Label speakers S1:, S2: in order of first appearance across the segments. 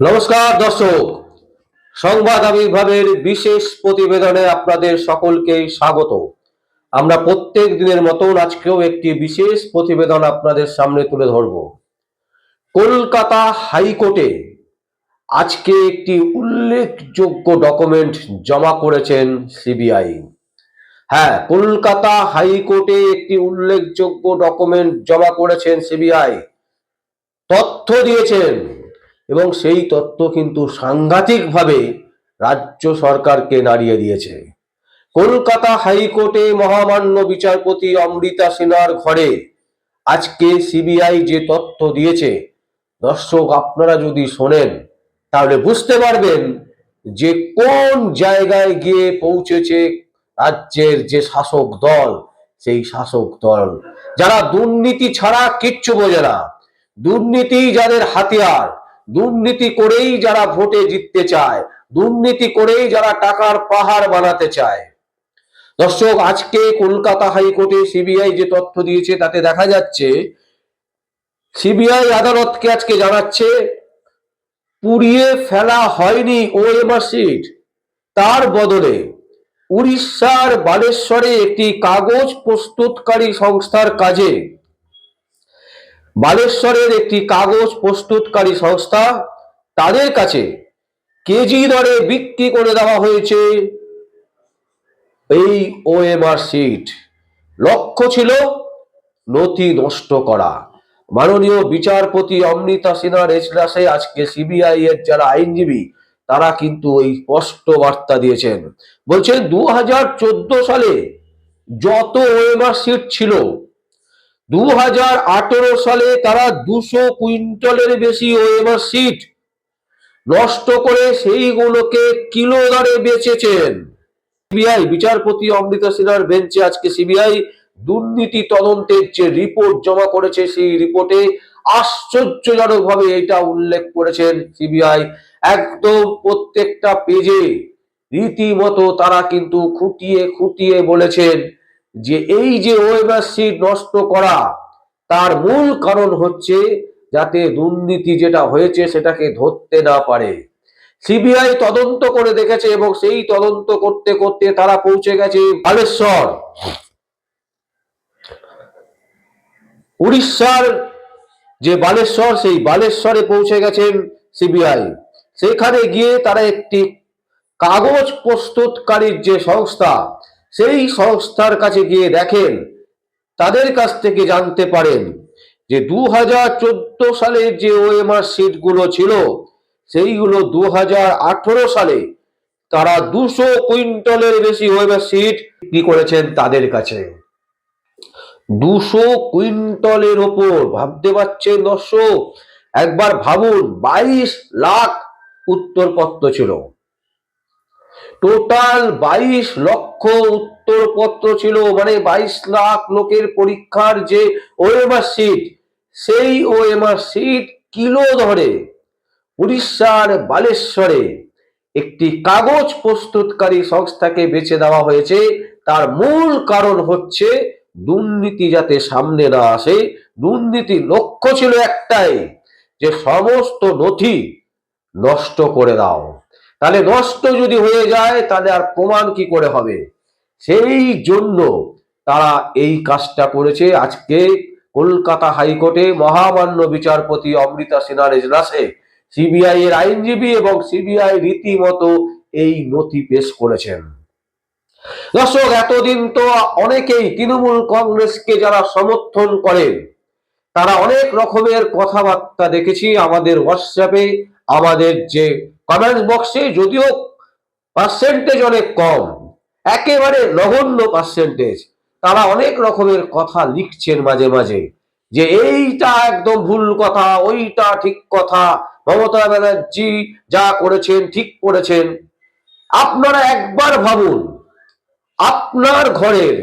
S1: নমস্কার, দর্শক। সংবাদ আবির্ভাবের বিশেষ প্রতিবেদনে আপনাদের সকলকে স্বাগত। আমরা প্রত্যেক দিনের মতন আজকেও একটি বিশেষ প্রতিবেদন আপনাদের সামনে তুলে ধরব। কলকাতা হাইকোর্টে আজকে একটি উল্লেখযোগ্য ডকুমেন্ট জমা করেছেন সিবিআই। হ্যাঁ কলকাতা হাইকোর্টে একটি উল্লেখযোগ্য ডকুমেন্ট জমা করেছেন সিবিআই। তথ্য দিয়েছেন এবং সেই তত্ত্ব কিন্তু সাংঘাতিকভাবে রাজ্য সরকারকে নাড়িয়ে দিয়েছে। কলকাতা হাইকোর্টে মহামান্য বিচারপতি অমৃতা সিনহার ঘরে আজকে সিবিআই যে তথ্য দিয়েছে, দর্শক আপনারা যদি শোনেন, তাহলে বুঝতে পারবেন যে কোন জায়গায় গিয়ে পৌঁছেছে রাজ্যের যে শাসক দল, সেই শাসক দল। যারা দুর্নীতি ছাড়া কিচ্ছু বোঝে না। দুর্নীতি যাদের হাতিয়ার দুর্নীতি করেই যারা ভোটে জিততে চায়, দুর্নীতি করেই যারা টাকার পাহাড় বানাতে চায়। দর্শক, আজকে কলকাতা হাইকোর্টে সিবিআই যে তথ্য দিয়েছে, তাতে দেখা যাচ্ছে সিবিআই আদালতকে আজকে জানাচ্ছে, পুড়িয়ে ফেলা হয়নি ওএমআর সিট তার বদলে উড়িষ্যার বালেশ্বরে একটি কাগজ প্রস্তুতকারী সংস্থার কাজে বালেশ্বরের একটি কাগজ প্রস্তুতকারী সংস্থা, তাদের কাছে কেজি দরে বিক্রি করে দেওয়া হয়েছে এই ওএমআর সিট লক্ষ্য ছিল নথি নষ্ট করা। মাননীয় বিচারপতি অমৃতা সিনহার এজলাসে আজকে সিবিআই এর যারা আইনজীবী, তারা কিন্তু এই স্পষ্ট বার্তা দিয়েছেন। বলছেন দু হাজার চোদ্দ সালে যত ওএমআর সিট ছিল দু হাজার আঠেরো সালে তারা দুশো কুইন্টালের বেশি ওএমআর সিট নষ্ট করে সেইগুলোকে কিলো দরে বেচেছেন। সিবিআই, বিচারপতি অমৃতা সিনহার বেঞ্চে আজকে সিবিআই দুর্নীতি তদন্তের যে রিপোর্ট জমা করেছে সেই রিপোর্টে আশ্চর্যজনক ভাবে এটা উল্লেখ করেছেন সিবিআই। একদম প্রত্যেকটা পেজে রীতিমতো তারা কিন্তু খুঁটিয়ে খুঁটিয়ে বলেছেন। যে এই যে ওয়েবার সিট নষ্ট করা, তার মূল কারণ হচ্ছে যাতে দুর্নীতি যেটা হয়েছে সেটাকে ধরতে না পারে। সিবিআই তদন্ত করে দেখেছে এবং সেই তদন্ত করতে করতে তারা পৌঁছে গেছে বালেশ্বর। উড়িষ্যার যে বালেশ্বর, সেই বালেশ্বরে পৌঁছে গেছেন সিবিআই। সেখানে গিয়ে তারা একটি কাগজ প্রস্তুতকারীর যে সংস্থা সেই সংস্থার কাছে গিয়ে দেখেন, তাদের কাছ থেকে জানতে পারেন যে দু হাজার চোদ্দ সালের যে ওএমআর সিটগুলো ছিল, সেইগুলো দু হাজার আঠেরো সালে তারা দুশো কুইন্টলের বেশি ওএমআর সিট বিক্রি করেছেন তাদের কাছে। দুশো কুইন্টলের ওপর, ভাবতে পারছেন দর্শক? একবার ভাবুন, বাইশ লাখ উত্তরপত্র ছিল। টোটাল বাইশ লক্ষ উত্তরপত্র ছিল মানে বাইশ লাখ লোকের পরীক্ষার যে ওএমআর সিট সেই ওএমআর সিট কিলো ধরে উড়িষ্যার বালেশ্বরে একটি কাগজ প্রস্তুতকারী সংস্থাকে বেছে দেওয়া হয়েছে। তার মূল কারণ হচ্ছে দুর্নীতি যাতে সামনে না আসে। দুর্নীতির লক্ষ্য ছিল একটাই, যে সমস্ত নথি নষ্ট করে দাও। তাহলে নষ্ট যদি হয়ে যায়, তাহলে আর প্রমাণ কি করে হবে? সেই জন্য তারা এই কাজটা করেছে। আজকে কলকাতা হাইকোর্টে মহামান্য বিচারপতি অমৃতা সিনহার এজলাসে সিবিআই এর আইনজীবী এবং সিবিআই রীতিমতো এই নথি পেশ করেছেন। দর্শক, এতদিন তো অনেকেই তৃণমূল কংগ্রেসকে যারা সমর্থন করেন তারা অনেক রকমের কথাবার্তা দেখেছি। আমাদের হোয়াটসঅ্যাপে আমাদের যে কমেন্ট বক্সে যদিও পার্সেন্টেজ অনেক কম, একেবারে নগণ্য পার্সেন্টেজ তারা অনেক রকমের কথা লিখছেন মাঝে মাঝে, যে এইটা একদম ভুল কথা, ওইটা ঠিক কথা, মমতা ব্যানার্জি যা করেছেন ঠিক করেছেন। আপনারা একবার ভাবুন, আপনার ঘরের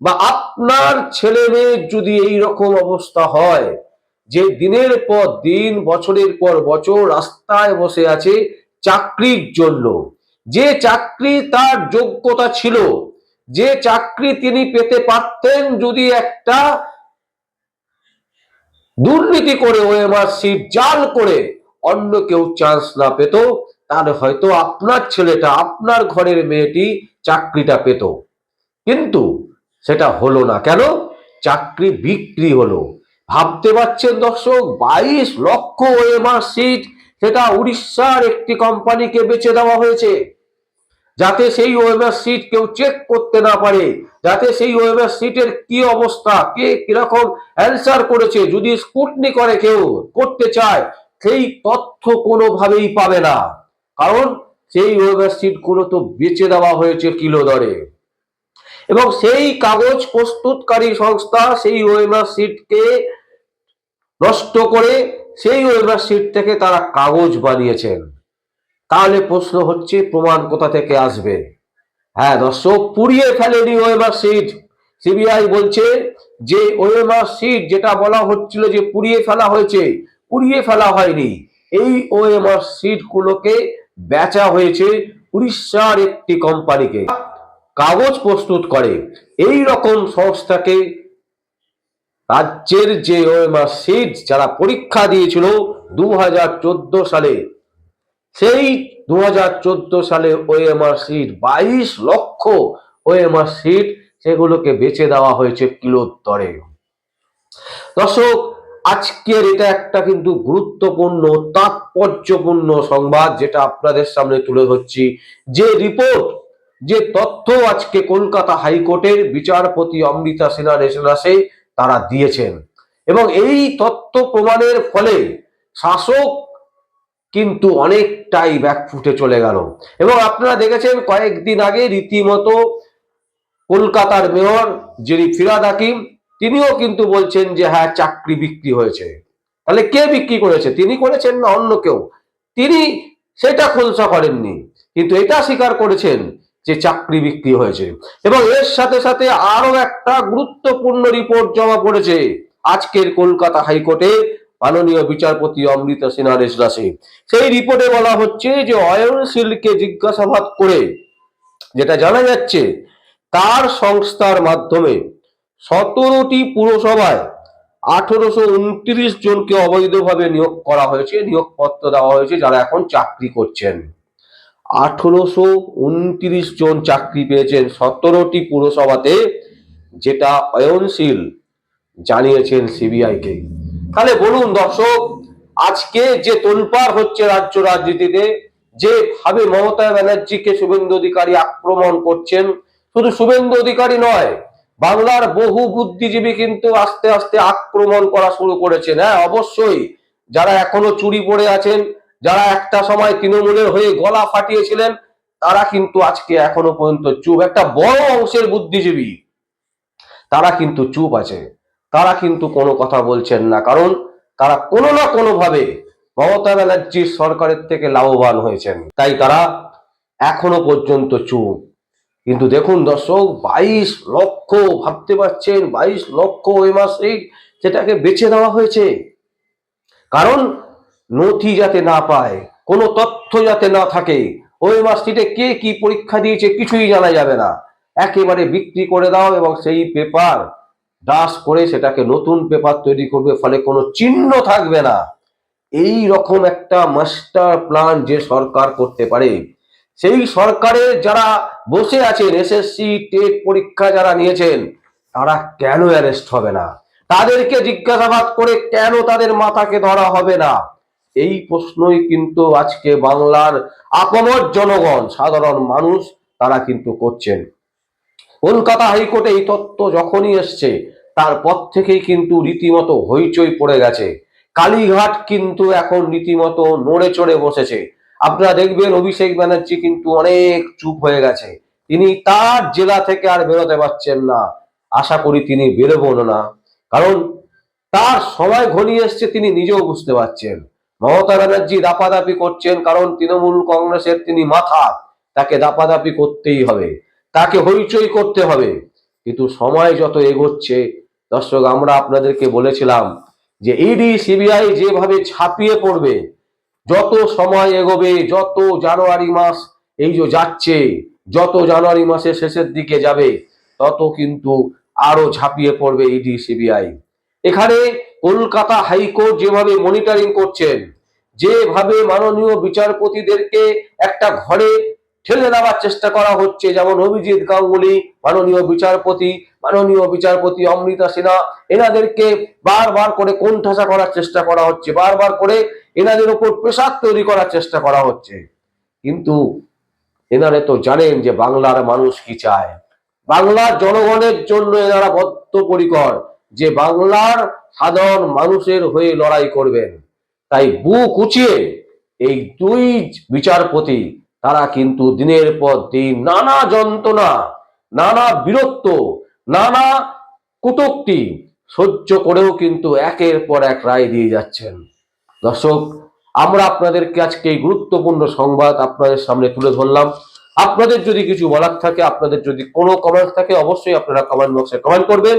S1: বা আপনার ছেলে মেয়ের যদি এই রকম অবস্থা হয় যে দিনের পর দিন, বছরের পর বছর রাস্তায় বসে আছে চাকরির জন্য। যে চাকরি তার যোগ্যতা ছিল, যে চাকরি তিনি পেতে পারতেন যদি একটা দুর্নীতি করে ওএমআর সিট জাল করে অন্য কেউ চান্স না পেত তাহলে হয়তো আপনার ছেলেটা, আপনার ঘরের মেয়েটি চাকরিটা পেত। কিন্তু সেটা হলো না। কেন? চাকরি বিক্রি হলো। ভাবতে পারছেন দর্শক? বাইশ লক্ষ ওএমআর সিট, সেটা উড়িষ্যার একটি কোম্পানিকে বেচে দেওয়া হয়েছে। যাতে সেই ওয়েবার সিট কেউ চেক করতে না পারে, যাতে সেই ওয়েবার সিটের কি অবস্থা, কে কীরকম অ্যান্সার করেছে, যদি স্কুটনি করে কেউ, করতে চায়, সেই তথ্য কোনোভাবেই পাবে না। কারণ সেই ওয়েবার সিটগুলো তো বেচে দেওয়া হয়েছে কিলো দরে। এবং সেই কাগজ প্রস্তুতকারী সংস্থা সেই ওয়েবার সিটকে নষ্ট করে সেই ওয়েবার সিট থেকে তারা কাগজ বানিয়েছেন। তাহলে প্রশ্ন হচ্ছে, প্রমাণ কোথা থেকে আসবে? হ্যাঁ দর্শক, পুড়িয়ে ফেলেনি ওয়েমার সিট সিবিআই বলছে যে ওয়েমার সিট যেটা বলা হচ্ছিল যে পুড়িয়ে ফেলা হয়েছে, পুড়িয়ে ফেলা হয়নি। এই ওএমআর সিট গুলোকে বেচা হয়েছে উড়িষ্যার একটি কোম্পানিকে। কাগজ প্রস্তুত করে। এই রকম সংস্থাকে রাজ্যের যে ওএমআর সিট যারা পরীক্ষা দিয়েছিল দু হাজার চোদ্দ সালে, সেই দু হাজার চোদ্দ সালে ওএমআর সিট বাইশ লক্ষ ওএমআর সিট সেগুলোকে বেচে দেওয়া হয়েছে কিলোর দরে। দর্শক, আজকের এটা একটা কিন্তু গুরুত্বপূর্ণ, তাৎপর্যপূর্ণ সংবাদ যেটা আপনাদের সামনে তুলে ধরছি। যে রিপোর্ট যে তথ্য আজকে কলকাতা হাইকোর্টের বিচারপতি অমৃতা সিনহার এজলাসে তারা দিয়েছেন। এবং এই তথ্য প্রমাণের ফলে শাসক কিন্তু অনেকটাই ব্যাকফুটে চলে গেল। এবং আপনারা দেখেছেন কয়েকদিন আগে রীতিমতো কলকাতার মেয়র যিনি ফিরাদ হাকিম, তিনিও কিন্তু বলছেন যে হ্যাঁ চাকরি বিক্রি হয়েছে। তাহলে কে বিক্রি করেছে? তিনি করেছেন না অন্য কেউ? তিনি সেটা খোলসা করেননি। কিন্তু এটা স্বীকার করেছেন যে চাকরি বিক্রি হয়েছে। এবং এর সাথে সাথে আরও একটা গুরুত্বপূর্ণ রিপোর্ট জমা পড়েছে। আজকের কলকাতা হাইকোর্টে মাননীয় বিচারপতি অমৃত সিনহার এজলাসে সেই রিপোর্টে বলা হচ্ছে যে অয়ন অয়নশীলকে জিজ্ঞাসাবাদ করে যেটা জানা যাচ্ছে, তার সংস্থার মাধ্যমে সতেরোটি পুরসভায় আঠারোশো উনত্রিশ জনকে অবৈধভাবে নিয়োগ করা হয়েছে, নিয়োগপত্র দেওয়া হয়েছে, যারা এখন চাকরি করছেন। আঠারোশো উনত্রিশ জন চাকরি পেয়েছেন সতেরোটি পুরসভাতে, যেটা অয়নশীল জানিয়েছেন সিবিআইকে। তাহলে বলুন দর্শক, আজকে যে তোলপাড় হচ্ছে রাজ্য রাজনীতিতে, যে ভাবে মমতা ব্যানার্জিকে শুভেন্দু অধিকারী আক্রমণ করছেন, শুধু শুভেন্দু অধিকারী নয়, বাংলার বহু বুদ্ধিজীবী কিন্তু আস্তে আস্তে আক্রমণ করা শুরু করেছেন। হ্যাঁ অবশ্যই, যারা এখনও চুরি পড়ে আছেন যারা একটা সময় তৃণমূলের হয়ে গলা ফাটিয়েছিলেন, তারা কিন্তু আজকে এখনও পর্যন্ত চুপ। একটা বড় অংশের বুদ্ধিজীবী, তারা কিন্তু চুপ আছে। তারা কিন্তু কোনো কথা বলছেন না, কারণ তারা কোনো না কোনো ভাবে মমতা ব্যানার্জির সরকারের থেকে লাভবান হয়েছেন। তাই তারা এখনও পর্যন্ত চুপ। কিন্তু দেখুন দর্শক, বাইশ লক্ষ ভাবতে পারছেন, বাইশ লক্ষ ওই মাসে সেটাকে বেছে দেওয়া হয়েছে। কারণ নথি যাতে না পায়, কোনো তথ্য যাতে না থাকে, ওই মাসটিতে কে কি পরীক্ষা দিয়েছে কিছুই জানা যাবে না। একেবারে বিক্রি করে দাও এবং সেই পেপার ডাস করে সেটাকে নতুন পেপার তৈরি করবে, ফলে কোনো চিহ্ন থাকবে না। এই রকম একটা মাস্টার প্ল্যান যে সরকার করতে পারে, সেই সরকারের যারা বসে আছেন, এসএসসি, টেট পরীক্ষা যারা নিয়েছেন, তারা কেন অ্যারেস্ট হবে না? তাদেরকে জিজ্ঞাসাবাদ করে কেন তাদের মাথাকে ধরা হবে না? এই প্রশ্নই কিন্তু আজকে বাংলার আপমর জনগণ, সাধারণ মানুষ, তারা কিন্তু করছেন। কলকাতা হাইকোর্টে এই তত্ত্ব যখনই এসছে তারপর থেকেই কিন্তু রীতিমতো হইচই পড়ে গেছে। কালীঘাট কিন্তু এখন রীতিমতো নড়ে চড়ে বসেছে। আপনারা দেখবেন, অভিষেক ব্যানার্জি কিন্তু অনেক চুপ হয়ে গেছে। তিনি তার জেলা থেকে আর বেরোতে পারছেন না। আশা করি তিনি বেরোবেন না। কারণ তার সময় ঘনিয়ে এসছে, তিনি নিজেও বুঝতে পারছেন। মমতা ব্যানার্জি দাপাদাপি করছেন কারণ তৃণমূল কংগ্রেসের তিনি মাথা। তাকে দাপাদাপি করতেই হবে। তাকে হইচই করতে হবে। কিন্তু সময় যত এগোচ্ছে, দর্শক, আমরা আপনাদেরকে বলেছিলাম যে ইডি সিবিআই যেভাবে ছাপিয়ে পড়বে, যত সময় এগোবে, যত জানুয়ারি মাস এই যে যাচ্ছে, যত জানুয়ারি মাসের শেষের দিকে যাবে, তত কিন্তু আরও ঝাঁপিয়ে পড়বে ইডি সিবিআই এখানে কলকাতা হাইকোর্ট যেভাবে মনিটরিং করছেন, যেভাবে মাননীয় বিচারপতিদেরকে একটা ঘরে ঠেলে দেওয়ার চেষ্টা করা হচ্ছে, যেমন অভিজিৎ গাঙ্গুলি, মাননীয় বিচারপতি মাননীয় বিচারপতি অমৃতা সিনহা এনাদেরকে বারবার করে কোণঠাসা করার চেষ্টা করা হচ্ছে, বারবার করে এনাদের উপর প্রেসার তৈরি করার চেষ্টা করা হচ্ছে। কিন্তু এনারা তো জানেন যে বাংলার মানুষ কি চায়। বাংলার জনগণের জন্য এনারা বদ্ধপরিকর যে বাংলার সাধারণ মানুষের হয়ে লড়াই করবেন। তাই বুক উঁচিয়ে এই দুই বিচারপতি, তারা কিন্তু দিনের পর দিন নানা যন্ত্রণা, নানা বীরত্ব, নানা কুটুক্তি সহ্য করেও কিন্তু একের পর এক রায় দিয়ে যাচ্ছেন। দর্শক, আমরা আপনাদেরকে আজকে এই গুরুত্বপূর্ণ সংবাদ আপনাদের সামনে তুলে ধরলাম। আপনাদের যদি কিছু বলার থাকে, আপনাদের যদি কোনো কমেন্ট থাকে, অবশ্যই আপনারা কমেন্ট বক্সে কমেন্ট করবেন।